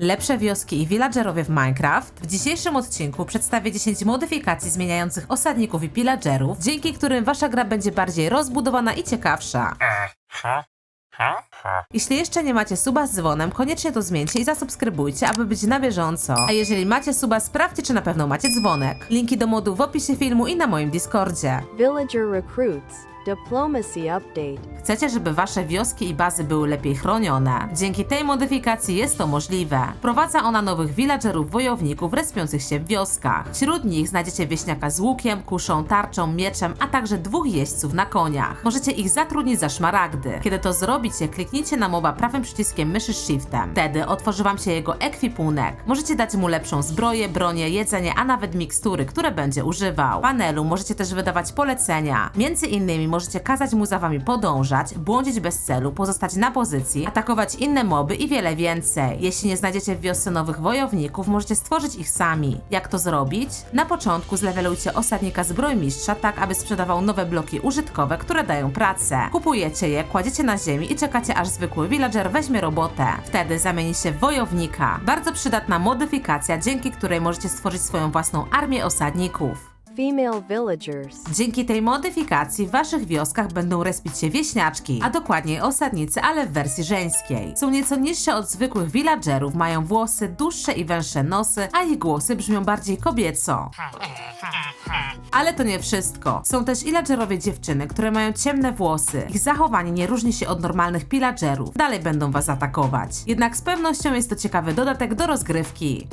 Lepsze wioski i villagerowie w Minecraft. W dzisiejszym odcinku przedstawię 10 modyfikacji zmieniających osadników i pillagerów, dzięki którym wasza gra będzie bardziej rozbudowana i ciekawsza. Jeśli jeszcze nie macie suba z dzwonem, koniecznie to zmieńcie i zasubskrybujcie, aby być na bieżąco. A jeżeli macie suba, sprawdźcie, czy na pewno macie dzwonek. Linki do modu w opisie filmu i na moim Discordzie. Villager recruits. Diplomacy update. Chcecie, żeby wasze wioski i bazy były lepiej chronione? Dzięki tej modyfikacji jest to możliwe. Wprowadza ona nowych villagerów wojowników respiących się w wioskach. Wśród nich znajdziecie wieśniaka z łukiem, kuszą, tarczą, mieczem, a także dwóch jeźdźców na koniach. Możecie ich zatrudnić za szmaragdy. Kiedy to zrobicie, kliknijcie na moba prawym przyciskiem myszy shiftem. Wtedy otworzy wam się jego ekwipunek. Możecie dać mu lepszą zbroję, bronię, jedzenie, a nawet mikstury, które będzie używał. W panelu możecie też wydawać polecenia. Między innymi możecie kazać mu za wami podążać, błądzić bez celu, pozostać na pozycji, atakować inne moby i wiele więcej. Jeśli nie znajdziecie w wiosce nowych wojowników, możecie stworzyć ich sami. Jak to zrobić? Na początku zlewelujcie osadnika zbrojmistrza tak, aby sprzedawał nowe bloki użytkowe, które dają pracę. Kupujecie je, kładziecie na ziemi i czekacie aż zwykły villager weźmie robotę. Wtedy zamieni się w wojownika. Bardzo przydatna modyfikacja, dzięki której możecie stworzyć swoją własną armię osadników. Female villagers. Dzięki tej modyfikacji w waszych wioskach będą respić się wieśniaczki, a dokładniej osadnicy, ale w wersji żeńskiej. Są nieco niższe od zwykłych villagerów, mają włosy, dłuższe i węższe nosy, a ich głosy brzmią bardziej kobieco. Ale to nie wszystko. Są też villagerowie dziewczyny, które mają ciemne włosy. Ich zachowanie nie różni się od normalnych pillagerów. Dalej będą was atakować. Jednak z pewnością jest to ciekawy dodatek do rozgrywki.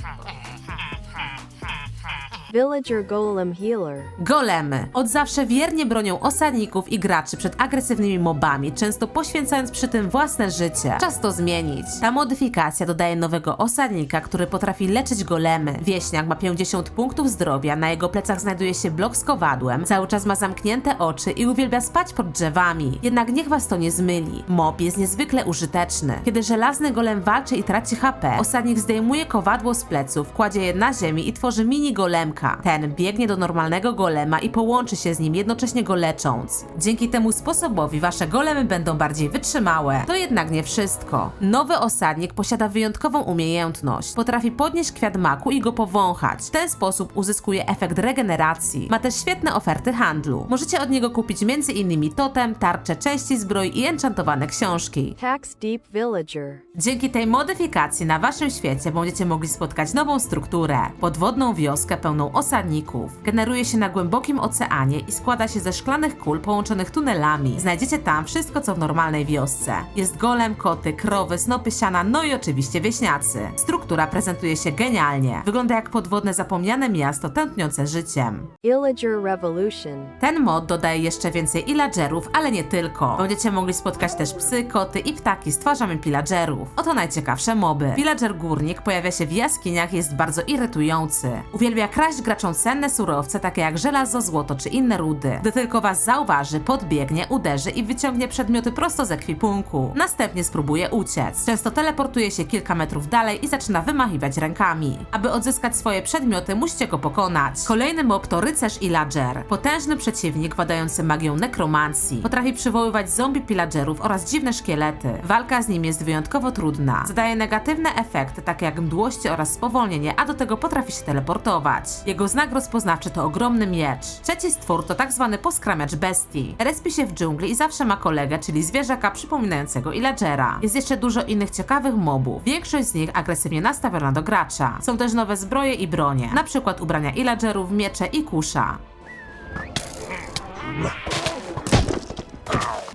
Villager golem healer. Golemy. Od zawsze wiernie bronią osadników i graczy przed agresywnymi mobami, często poświęcając przy tym własne życie. Czas to zmienić. Ta modyfikacja dodaje nowego osadnika, który potrafi leczyć golemy. Wieśniak ma 50 punktów zdrowia, na jego plecach znajduje się blok z kowadłem, cały czas ma zamknięte oczy i uwielbia spać pod drzewami. Jednak niech was to nie zmyli. Mob jest niezwykle użyteczny. Kiedy żelazny golem walczy i traci HP, osadnik zdejmuje kowadło z pleców, kładzie je na ziemi i tworzy mini golemka. Ten biegnie do normalnego golema i połączy się z nim, jednocześnie go lecząc. Dzięki temu sposobowi wasze golemy będą bardziej wytrzymałe. To jednak nie wszystko. Nowy osadnik posiada wyjątkową umiejętność. Potrafi podnieść kwiat maku i go powąchać. W ten sposób uzyskuje efekt regeneracji. Ma też świetne oferty handlu. Możecie od niego kupić m.in. totem, tarcze, części zbroi i enchantowane książki. Tax deep villager. Dzięki tej modyfikacji na waszym świecie będziecie mogli spotkać nową strukturę. Podwodną wioskę pełną osadników. Generuje się na głębokim oceanie i składa się ze szklanych kul połączonych tunelami. Znajdziecie tam wszystko, co w normalnej wiosce. Jest golem, koty, krowy, snopy siana, no i oczywiście wieśniacy. Struktura prezentuje się genialnie. Wygląda jak podwodne zapomniane miasto tętniące życiem. Illager revolution. Ten mod dodaje jeszcze więcej illagerów, ale nie tylko. Będziecie mogli spotkać też psy, koty i ptaki z twarzami pillagerów. Oto najciekawsze moby. Pillager górnik pojawia się w jaskiniach, jest bardzo irytujący. Uwielbia kraść graczom cenne surowce, takie jak żelazo, złoto czy inne rudy. Gdy tylko was zauważy, podbiegnie, uderzy i wyciągnie przedmioty prosto z ekwipunku. Następnie spróbuje uciec. Często teleportuje się kilka metrów dalej i zaczyna wymachiwać rękami. Aby odzyskać swoje przedmioty, musicie go pokonać. Kolejny mob to rycerz Illager. Potężny przeciwnik władający magią nekromancji. Potrafi przywoływać zombie pillagerów oraz dziwne szkielety. Walka z nim jest wyjątkowo trudna. Zadaje negatywne efekty, takie jak mdłości oraz spowolnienie, a do tego potrafi się teleportować. Jego znak rozpoznawczy to ogromny miecz. Trzeci stwór to tak zwany poskramiacz bestii. Respi się w dżungli i zawsze ma kolegę, czyli zwierzaka przypominającego Illagera. Jest jeszcze dużo innych ciekawych mobów. Większość z nich agresywnie nastawiona do gracza. Są też nowe zbroje i bronie, na przykład ubrania Illagerów, miecze i kusza.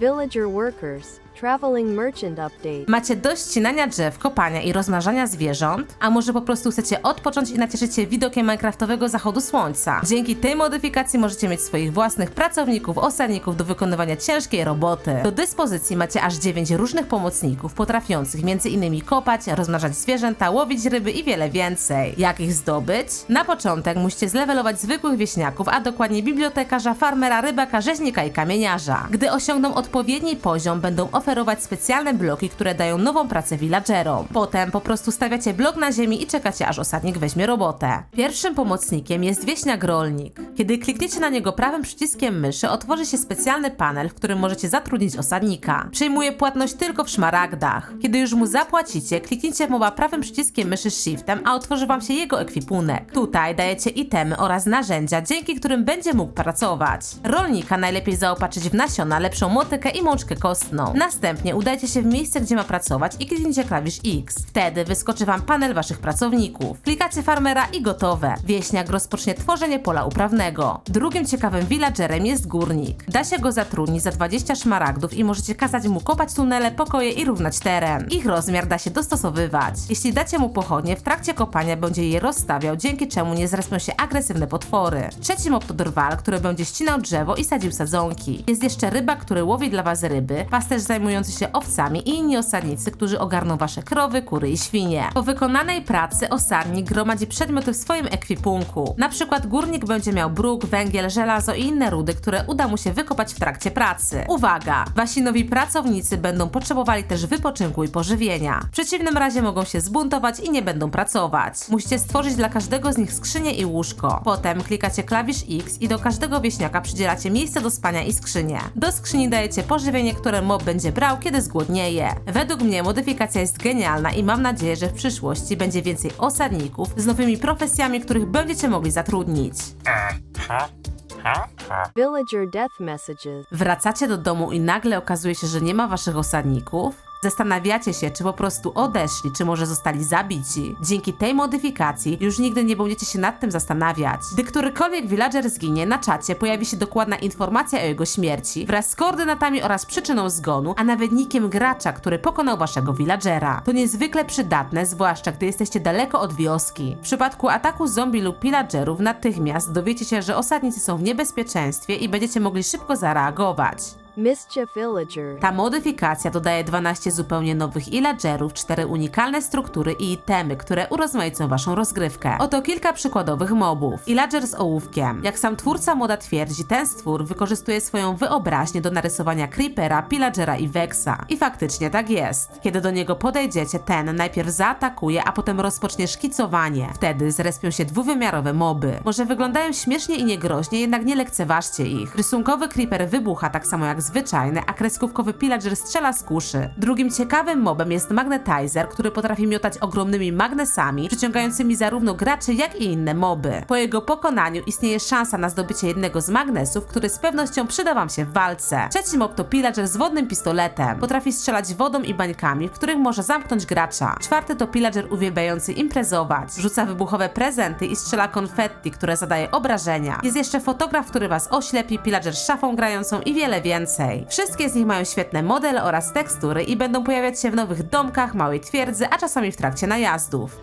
Villager workers. Traveling merchant update. Macie dość ścinania drzew, kopania i rozmnażania zwierząt? A może po prostu chcecie odpocząć i nacieszyć się widokiem minecraftowego zachodu słońca? Dzięki tej modyfikacji możecie mieć swoich własnych pracowników, osadników do wykonywania ciężkiej roboty. Do dyspozycji macie aż 9 różnych pomocników, potrafiących m.in. kopać, rozmnażać zwierzęta, łowić ryby i wiele więcej. Jak ich zdobyć? Na początek musicie zlevelować zwykłych wieśniaków, a dokładnie bibliotekarza, farmera, rybaka, rzeźnika i kamieniarza. Gdy osiągną odpowiedni poziom, będą oferować oferować specjalne bloki, które dają nową pracę villagerom. Potem po prostu stawiacie blok na ziemi i czekacie aż osadnik weźmie robotę. Pierwszym pomocnikiem jest wieśniak rolnik. Kiedy klikniecie na niego prawym przyciskiem myszy, otworzy się specjalny panel, w którym możecie zatrudnić osadnika. Przyjmuje płatność tylko w szmaragdach. Kiedy już mu zapłacicie, kliknijcie mowa prawym przyciskiem myszy shiftem, a otworzy wam się jego ekwipunek. Tutaj dajecie itemy oraz narzędzia, dzięki którym będzie mógł pracować. Rolnika najlepiej zaopatrzyć w nasiona, lepszą motykę i mączkę kostną. Następnie udajcie się w miejsce, gdzie ma pracować i kliknijcie klawisz X. Wtedy wyskoczy wam panel waszych pracowników. Klikacie farmera i gotowe. Wieśniak rozpocznie tworzenie pola uprawnego. Drugim ciekawym villagerem jest górnik. Da się go zatrudnić za 20 szmaragdów i możecie kazać mu kopać tunele, pokoje i równać teren. Ich rozmiar da się dostosowywać. Jeśli dacie mu pochodnie, w trakcie kopania będzie je rozstawiał, dzięki czemu nie zrespią się agresywne potwory. Trzeci mob to drwal, który będzie ścinał drzewo i sadził sadzonki. Jest jeszcze ryba, który łowi dla was ryby, pasterz zajmujący się owcami i inni osadnicy, którzy ogarną wasze krowy, kury i świnie. Po wykonanej pracy osadnik gromadzi przedmioty w swoim ekwipunku. Na przykład górnik będzie miał bruk, węgiel, żelazo i inne rudy, które uda mu się wykopać w trakcie pracy. Uwaga! Wasi nowi pracownicy będą potrzebowali też wypoczynku i pożywienia. W przeciwnym razie mogą się zbuntować i nie będą pracować. Musicie stworzyć dla każdego z nich skrzynię i łóżko. Potem klikacie klawisz X i do każdego wieśniaka przydzielacie miejsce do spania i skrzynię. Do skrzyni dajecie pożywienie, które mob będzie kiedy zgłodnieje. Według mnie modyfikacja jest genialna i mam nadzieję, że w przyszłości będzie więcej osadników z nowymi profesjami, których będziecie mogli zatrudnić. Villager death messages. Wracacie do domu i nagle okazuje się, że nie ma waszych osadników? Zastanawiacie się, czy po prostu odeszli, czy może zostali zabici. Dzięki tej modyfikacji już nigdy nie będziecie się nad tym zastanawiać. Gdy którykolwiek villager zginie, na czacie pojawi się dokładna informacja o jego śmierci wraz z koordynatami oraz przyczyną zgonu, a nawet nikiem gracza, który pokonał waszego villagera. To niezwykle przydatne, zwłaszcza gdy jesteście daleko od wioski. W przypadku ataku zombie lub pillagerów natychmiast dowiecie się, że osadnicy są w niebezpieczeństwie i będziecie mogli szybko zareagować. Mischief Villager. Ta modyfikacja dodaje 12 zupełnie nowych illagerów, 4 unikalne struktury i itemy, które urozmaicą waszą rozgrywkę. Oto kilka przykładowych mobów. Illager z ołówkiem. Jak sam twórca moda twierdzi, ten stwór wykorzystuje swoją wyobraźnię do narysowania Creepera, Pillagera i Vexa. I faktycznie tak jest. Kiedy do niego podejdziecie, ten najpierw zaatakuje, a potem rozpocznie szkicowanie. Wtedy zrespią się dwuwymiarowe moby. Może wyglądają śmiesznie i niegroźnie, jednak nie lekceważcie ich. Rysunkowy Creeper wybucha tak samo jak zwyczajny, a kreskówkowy pillager strzela z kuszy. Drugim ciekawym mobem jest magnetizer, który potrafi miotać ogromnymi magnesami, przyciągającymi zarówno graczy, jak i inne moby. Po jego pokonaniu istnieje szansa na zdobycie jednego z magnesów, który z pewnością przyda wam się w walce. Trzeci mob to pillager z wodnym pistoletem. Potrafi strzelać wodą i bańkami, w których może zamknąć gracza. Czwarty to pillager uwielbiający imprezować. Rzuca wybuchowe prezenty i strzela konfetti, które zadaje obrażenia. Jest jeszcze fotograf, który was oślepi, pillager z szafą grającą i wiele więcej. Wszystkie z nich mają świetne modele oraz tekstury i będą pojawiać się w nowych domkach, małej twierdzy, a czasami w trakcie najazdów.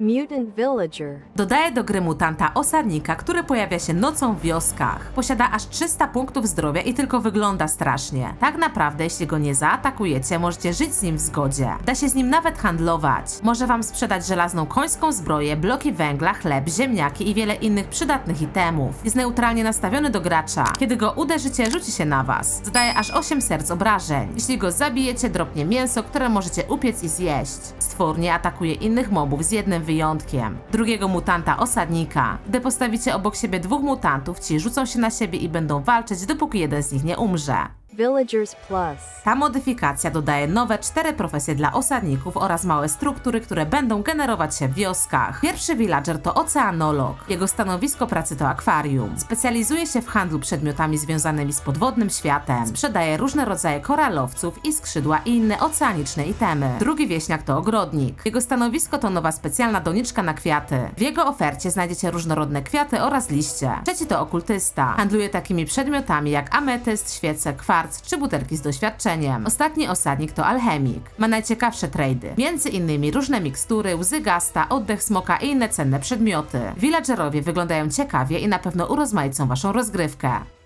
Mutant Villager. Dodaje do gry mutanta osadnika, który pojawia się nocą w wioskach. Posiada aż 300 punktów zdrowia i tylko wygląda strasznie. Tak naprawdę, jeśli go nie zaatakujecie, możecie żyć z nim w zgodzie. Da się z nim nawet handlować. Może wam sprzedać żelazną końską zbroję, bloki węgla, chleb, ziemniaki i wiele innych przydatnych itemów. Jest neutralnie nastawiony do gracza. Kiedy go uderzycie, rzuci się na was. Zadaje aż 8 serc obrażeń. Jeśli go zabijecie, dropnie mięso, które możecie upiec i zjeść. Stwór nie atakuje innych mobów z jednym wyjątkiem. Drugiego mutanta osadnika. Gdy postawicie obok siebie dwóch mutantów, ci rzucą się na siebie i będą walczyć, dopóki jeden z nich nie umrze. Villagers Plus. Ta modyfikacja dodaje nowe cztery profesje dla osadników oraz małe struktury, które będą generować się w wioskach. Pierwszy villager to oceanolog. Jego stanowisko pracy to akwarium. Specjalizuje się w handlu przedmiotami związanymi z podwodnym światem. Sprzedaje różne rodzaje koralowców i skrzydła i inne oceaniczne itemy. Drugi wieśniak to ogrodnik. Jego stanowisko to nowa specjalna doniczka na kwiaty. W jego ofercie znajdziecie różnorodne kwiaty oraz liście. Trzeci to okultysta. Handluje takimi przedmiotami jak ametyst, świece, kwarc czy butelki z doświadczeniem. Ostatni osadnik to alchemik. Ma najciekawsze trady. Między innymi różne mikstury, łzy gasta, oddech smoka i inne cenne przedmioty. Villagerowie wyglądają ciekawie i na pewno urozmaicą waszą rozgrywkę.